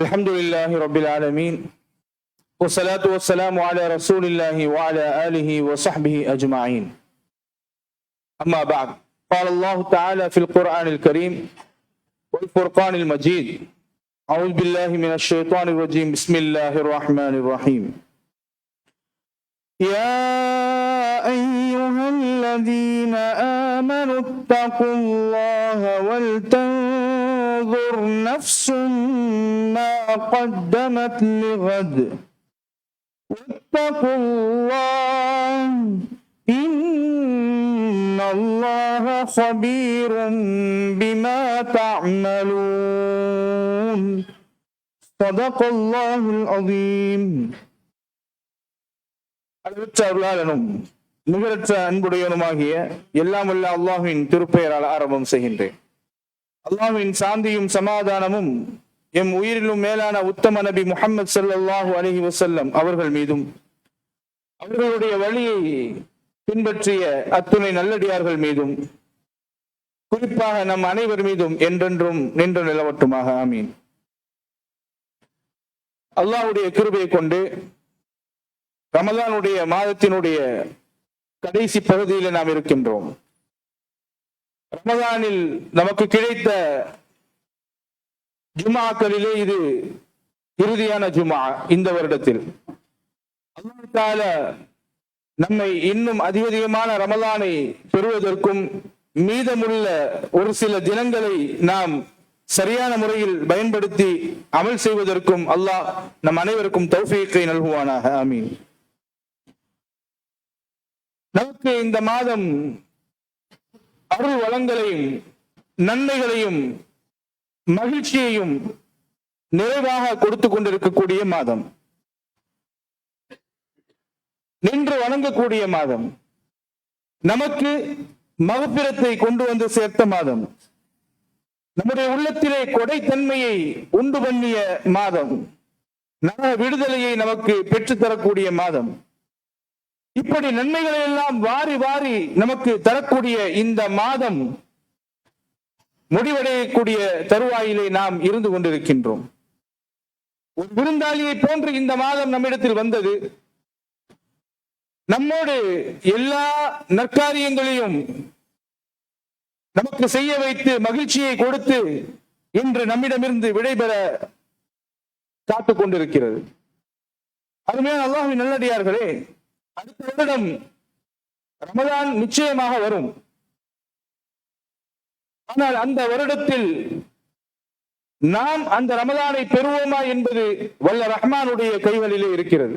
الحمد لله رب العالمين والصلاة والسلام على رسول الله وعلى آله وصحبه أجمعين أما بعد قال الله تعالى في القرآن الكريم والفرقان المجيد أعوذ بالله من الشيطان الرجيم بسم الله الرحمن الرحيم يا أيها الذين آمنوا اتقوا الله ولتنظر نفس قدمت لغد واتقوا الله إن الله خبير بما تعملون صدق الله العظيم அளவற்ற அருளாளனும் நிகரற்ற அன்புடையவனுமாகிய எல்லாம் வல்ல அல்லாஹ்வின் திருப்பெயரால் ஆரம்பம் செய்கின்றேன் அல்லாஹ்வின் சாந்தியும் சமாதானமும் எம் உயிரிலும் மேலான உத்தம நபி முகமது சல்லாஹூ அலஹி வசல்லம் அவர்கள் மீதும் அவர்களுடைய வழியை பின்பற்றிய அத்துணை நல்லடியார்கள் மீதும் குறிப்பாக நம் அனைவர் மீதும் என்றென்றும் நின்று நிலவட்டுமாக. ஆமீன். அல்லாஹ்வுடைய கிருபையை கொண்டு ரமதானுடைய மாதத்தினுடைய கடைசி பகுதியில் நாம் இருக்கின்றோம். ரமதானில் நமக்கு கிடைத்த ஜுமாக்களிலே இது இறுதியான ஜுமா இந்த வருடத்தில். அல்லாஹ் நம்மை இன்னும் அதிக அதிகமான ரமலானை பெறுவதற்கும் மீதமுள்ள ஒரு சில தினங்களை நாம் சரியான முறையில் பயன்படுத்தி அமல் செய்வதற்கும் அல்லாஹ் நம் அனைவருக்கும் தௌஃபீக்கை நல்குவானாக. ஆமீன். நமக்கு இந்த மாதம் அருள் வளங்களையும் நன்மைகளையும் மகிழ்ச்சியையும் நிறைவாக கொடுத்து கொண்டிருக்கக்கூடிய மாதம். நின்று வணங்கக்கூடிய மாதம். நமக்கு மகப்பிரத்தை கொண்டு வந்து சேர்த்த மாதம். நம்முடைய உள்ளத்திலே கொடைத்தன்மையை உண்டு பண்ணிய மாதம். நர விடுதலையை நமக்கு பெற்றுத்தரக்கூடிய மாதம். இப்படி நன்மைகளை எல்லாம் வாரி வாரி நமக்கு தரக்கூடிய இந்த மாதம் முடிவடையக்கூடிய தருவாயிலே நாம் இருந்து கொண்டிருக்கின்றோம். ஒரு விருந்தாளியை போன்று இந்த மாதம் நம்மிடத்தில் வந்தது. நம்மோடு எல்லா நற்காரியங்களையும் நமக்கு செய்ய வைத்து மகிழ்ச்சியை கொடுத்து இன்று நம்மிடமிருந்து விடைபெற காத்துக் கொண்டிருக்கிறது. அருமையான அல்லாஹின் நல்லடியார்களே அடுத்த வருடம் ரமதான் நிச்சயமாக வரும். ஆனால் அந்த வருடத்தில் நாம் அந்த ரமதானை பெறுவோமா என்பது வல்ல ரஹ்மானுடைய கைகளிலே இருக்கிறது.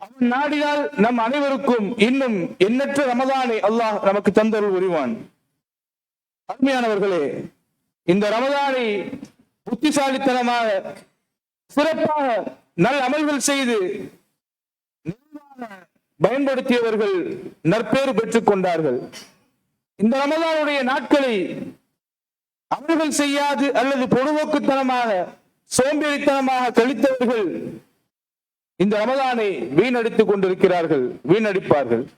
அவன் நாடினால் நம் அனைவருக்கும் இன்னும் எண்ணற்ற ரமதானை அல்லாஹ் நமக்கு தந்தருள் உரிவான் அருமையானவர்களே இந்த ரமதானை புத்திசாலித்தனமாக சிறப்பாக நல் அமல்கள் செய்து பயன்படுத்தியவர்கள் நற்பேறு பெற்றுக் கொண்டார்கள். இந்த ரமதானுடைய நாட்களை அவர்கள் செய்யாது அல்லது பொழுதுபோக்குத்தனமாக சோம்பேறித்தனமாக கழித்தவர்கள் இந்த ரமதானை வீணடித்துக் கொண்டிருக்கிறார்கள் வீணடிப்பார்கள்.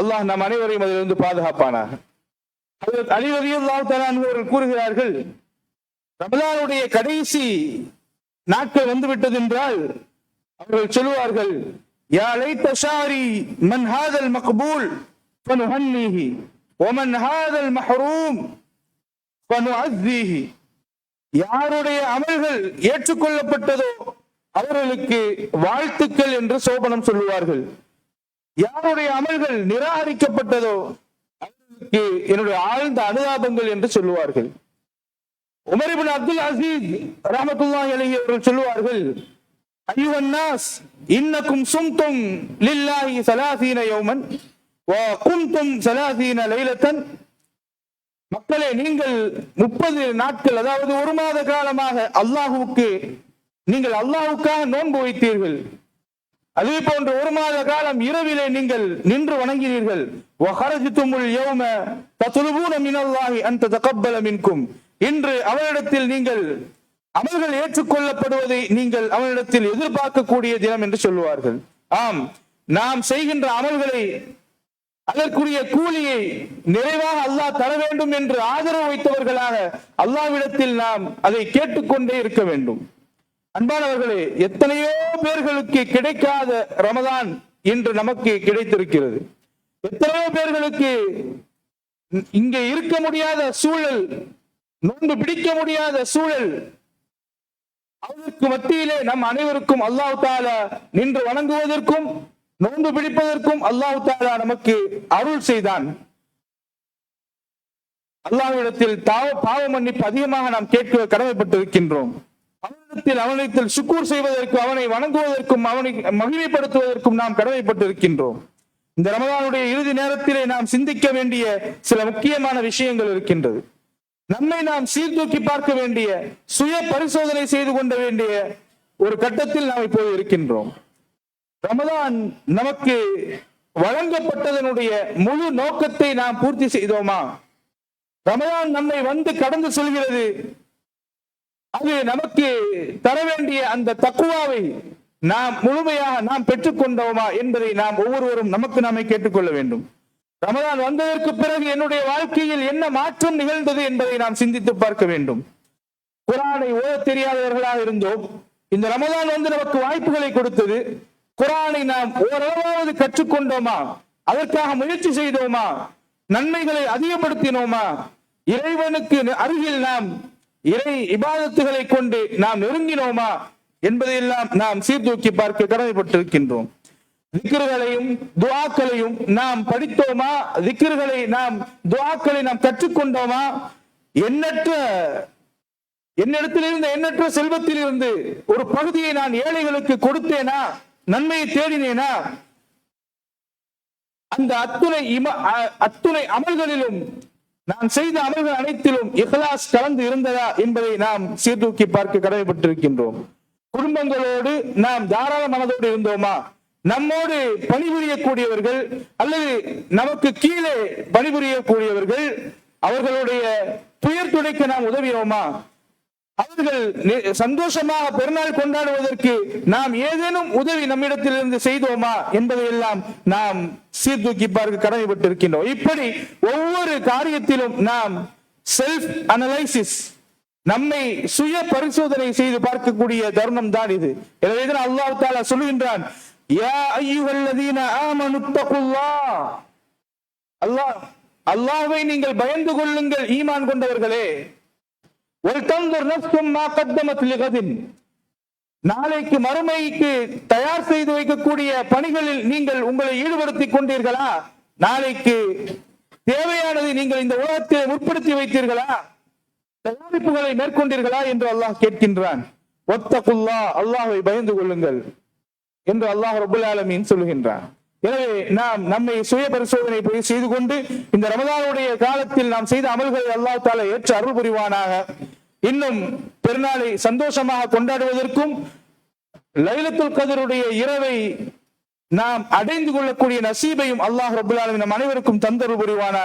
அல்லாஹ் நம் அனைவரையும் அதிலிருந்து பாதுகாப்பானாக. அலிவதியுல்லாஹர்கள் கூறுகிறார்கள் ரமதானுடைய கடைசி நாட்கள் வந்துவிட்டது என்றால் அவர்கள் சொல்லுவார்கள் யா தசாரி மன்ஹாதல் மன் ஹாதல் மக்பூல் ஒமன் ஹாதல் மஹரூம் யாருடைய அமல்கள் ஏற்றுக்கொள்ளப்பட்டதோ அவர்களுக்கு வாழ்த்துக்கள் என்று சோபனம் சொல்லுவார்கள். யாருடைய அமல்கள் நிராகரிக்கப்பட்டதோ அவர்களுக்கு என்னுடைய ஆழ்ந்த அனுதாபங்கள் என்று சொல்லுவார்கள். உமரிபின் அப்துல் அசீஸ் ரஹமத்துல்லா அலி அவர்கள் சொல்லுவார்கள் ஐயுவன்னாஸ் இன்னக்கும் சும்தும் லில்லாஹி சலாசீன யோமன். வ சலாசீன லைலத்தன். மக்களே நீங்கள் முப்பது நாட்கள் அதாவது ஒரு மாத காலமாக அல்லாஹுவுக்கு நீங்கள் அல்லாஹுக்காக நோன்பு வைத்தீர்கள். அதே போன்று ஒரு மாத காலம் இரவிலே நீங்கள் நின்று வணங்கினீர்கள். மின்கும். இன்று அவரிடத்தில் நீங்கள் அமல்கள் ஏற்றுக்கொள்ளப்படுவதை நீங்கள் அவனிடத்தில் எதிர்பார்க்கக்கூடிய தினம் என்று சொல்லுவார்கள். ஆம் நாம் செய்கின்ற அமல்களை அதற்குரிய கூலியை நிறைவாக அல்லாஹ் தர வேண்டும் என்று ஆதரவு வைத்தவர்களாக அல்லாவிடத்தில் நாம் அதை கேட்டுக்கொண்டே இருக்க வேண்டும். அன்பானவர்களே எத்தனையோ பேர்களுக்கு கிடைக்காத ரமதான் இன்று நமக்கு கிடைத்திருக்கிறது. எத்தனையோ பேர்களுக்கு இங்கே இருக்க முடியாத சூழல் நோன்பு பிடிக்க முடியாத சூழல் அதற்கு மத்தியிலே நம் அனைவருக்கும் அல்லாஹ் தாலா நின்று வணங்குவதற்கும் நோன்பு பிடிப்பதற்கும் அல்லாஹ் தாலா நமக்கு அருள் செய்தான். அல்லாஹ்விடத்தில் தாவ பாவ மன்னிப்பு அதிகமாக நாம் கேட்க கடமைப்பட்டிருக்கின்றோம். அவனிடத்தில் அவனிடத்தில் சுக்கூர் செய்வதற்கும் அவனை வணங்குவதற்கும் அவனை மகிமைப்படுத்துவதற்கும் நாம் கடமைப்பட்டிருக்கின்றோம். இந்த ரமதானுடைய இறுதி நேரத்திலே நாம் சிந்திக்க வேண்டிய சில முக்கியமான விஷயங்கள் இருக்கின்றது. நம்மை நாம் சீர்தூக்கி பார்க்க வேண்டிய சுய பரிசோதனை செய்து கொண்ட வேண்டிய ஒரு கட்டத்தில் நாம் இப்போது இருக்கின்றோம். ரமதான் நமக்கு வழங்கப்பட்டதனுடைய முழு நோக்கத்தை நாம் பூர்த்தி செய்தோமா? ரமதான் நம்மை வந்து கடந்து செல்கிறது. அது நமக்கு தர வேண்டிய அந்த தக்குவாவை நாம் முழுமையாக நாம் பெற்றுக்கொண்டோமா என்பதை நாம் ஒவ்வொருவரும் நமக்கு நாமே கேட்டுக்கொள்ள வேண்டும். ரமதான் வந்ததற்கு பிறகு என்னுடைய வாழ்க்கையில் என்ன மாற்றம் நிகழ்ந்தது என்பதை நாம் சிந்தித்து பார்க்க வேண்டும். குரானை ஓத தெரியாதவர்களாக இருந்தோம். இந்த ரமதான் வந்து நமக்கு வாய்ப்புகளை கொடுத்தது. குரானை நாம் ஓரளவாவது கற்றுக்கொண்டோமா? அதற்காக முயற்சி செய்தோமா? நன்மைகளை அதிகப்படுத்தினோமா? இறைவனுக்கு அருகில் நாம் இறை இபாதத்துகளை கொண்டு நாம் நெருங்கினோமா? என்பதையெல்லாம் நாம் சீர்தூக்கி பார்க்க கடமைப்பட்டிருக்கின்றோம். திக்ருகளையும் துவாக்களையும் நாம் படித்தோமா? திக்ருகளை நாம் துவாக்களை நாம் கற்றுக்கொண்டோமா? எண்ணற்ற என்னிடத்தில் இருந்த எண்ணற்ற செல்வத்தில் இருந்து ஒரு பகுதியை நான் ஏழைகளுக்கு கொடுத்தேனா? நன்மையை தேடினேனா? அந்த அத்துணை இம அ- அத்துணை அமல்களிலும் நான் செய்த அமல்கள் அனைத்திலும் இஹலாஸ் கலந்து இருந்ததா என்பதை நாம் சீர்தூக்கி பார்க்க கடமைப்பட்டிருக்கின்றோம். குடும்பங்களோடு நாம் தாராள மனதோடு இருந்தோமா? நம்மோடு பணிபுரியக்கூடியவர்கள் அல்லது நமக்கு கீழே பணிபுரியக்கூடியவர்கள் அவர்களுடைய துயர் துடைக்க நாம் உதவியோமா அவர்கள் சந்தோஷமாக பெருநாள் கொண்டாடுவதற்கு நாம் ஏதேனும் உதவி நம்மிடத்திலிருந்து செய்தோமா என்பதையெல்லாம் நாம் சீர்தூக்கி பார்க்க கடமைப்பட்டிருக்கின்றோம். இப்படி ஒவ்வொரு காரியத்திலும் நாம் செல்ஃப் அனலைசிஸ் நம்மை சுய பரிசோதனை செய்து பார்க்கக்கூடிய தருணம் தான் இது. எனவே அல்லாஹ் தாலா சொல்லுகின்றான் யா அல்லாஹ் அல்லாஹ்வை நீங்கள் பயந்து கொள்ளுங்கள் ஈமான் கொண்டவர்களே. நாளைக்கு மறுமைக்கு தயார் செய்து வைக்கக்கூடிய பணிகளில் நீங்கள் உங்களை ஈடுபடுத்திக் கொண்டீர்களா? நாளைக்கு தேவையானதை நீங்கள் இந்த உலகத்தில் முற்படுத்தி வைத்தீர்களா? தயாரிப்புகளை மேற்கொண்டீர்களா என்று அல்லாஹ் கேட்கின்றான். ஒத்தகுல்லா அல்லாஹை பயந்து கொள்ளுங்கள் என்று அல்லாஹ் ரபுல் ஆலமீன் சொல்லுகின்றான் எனவே நாம் நம்மை சுய பரிசோதனை போய் செய்து கொண்டு இந்த ரமதானுடைய காலத்தில் நாம் செய்த அமல்களை அல்லாஹ் தாலா ஏற்று அருள் புரிவானாக. இன்னும் பெருநாளை சந்தோஷமாக கொண்டாடுவதற்கும் லைலத்துல் கதருடைய இரவை நாம் அடைந்து கொள்ளக்கூடிய நசீபையும் அல்லாஹ் ரபுல்லாலும் நம் அனைவருக்கும் தந்தரு புரிவானாக.